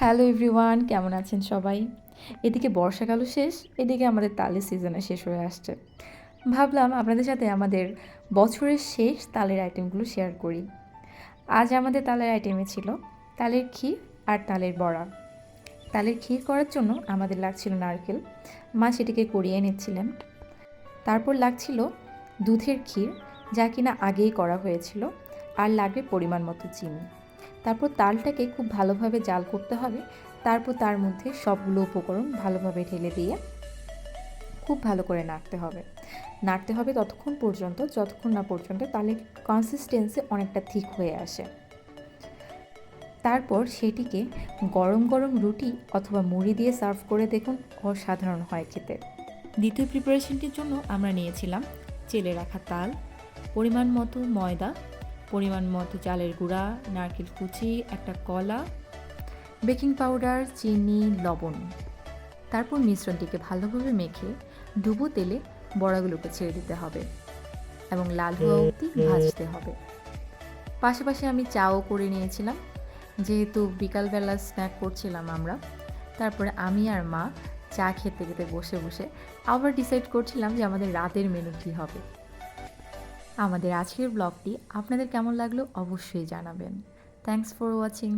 Hello everyone কেমন আছেন সবাই? এদিকে বর্ষাকালও শেষ, এদিকে আমাদের তালের সিজনে শেষ হয়ে আসছে। ভাবলাম আপনাদের সাথে আমাদের বছরের শেষ তালের আইটেমগুলো শেয়ার করি। আজ আমাদের তালের আইটেমে ছিল তালের ক্ষীর আর তালের বড়া। তালের ক্ষীর করার জন্য আমাদের লাগছিল নারকেল, মা সেটিকে করিয়ে নিচ্ছিলেন তারপর লাগছিল দুধের ক্ষীর, যা কিনা আগেই করা হয়েছিল, আর লাগবে পরিমাণ মতো চিনি। তারপর তালটাকে খুব ভালোভাবে জাল করতে হবে। তারপর তার মধ্যে সবগুলো উপকরণ ভালোভাবে ঢেলে দিয়ে খুব ভালো করে নাড়তে হবে। নাড়তে হবে ততক্ষণ পর্যন্ত, যতক্ষণ না পর্যন্ত তালের কনসিস্টেন্সি অনেকটা ঠিক হয়ে আসে। তারপর সেটিকে গরম গরম রুটি অথবা মুড়ি দিয়ে সার্ভ করে দেখুন, অসাধারণ হয় খেতে। দ্বিতীয় প্রিপারেশনটির জন্য আমরা নিয়েছিলাম, চেলে রাখা তাল, পরিমাণ মতো ময়দা পরিমাণ মতো চালের গুঁড়া, নারকেল কুচি, একটা কলা, বেকিং পাউডার, চিনি, লবণ। তারপর মিশ্রণটিকে ভালোভাবে মেখে ডুবো তেলে বড়াগুলোকে ছেড়ে দিতে হবে এবং লাল হওয়া অবধি ভাজতে হবে। পাশাপাশি আমি চাও করে নিয়েছিলাম। যেহেতু বিকালবেলা স্ন্যাক করছিলাম আমরা, তারপরে আমি আর মা চা খেতে খেতে বসে বসে আবার ডিসাইড করছিলাম যে আমাদের রাতের মেনু কী হবে। আমাদের আজকের ব্লগটি আপনাদের কেমন লাগল অবশ্যই জানাবেন। Thanks for watching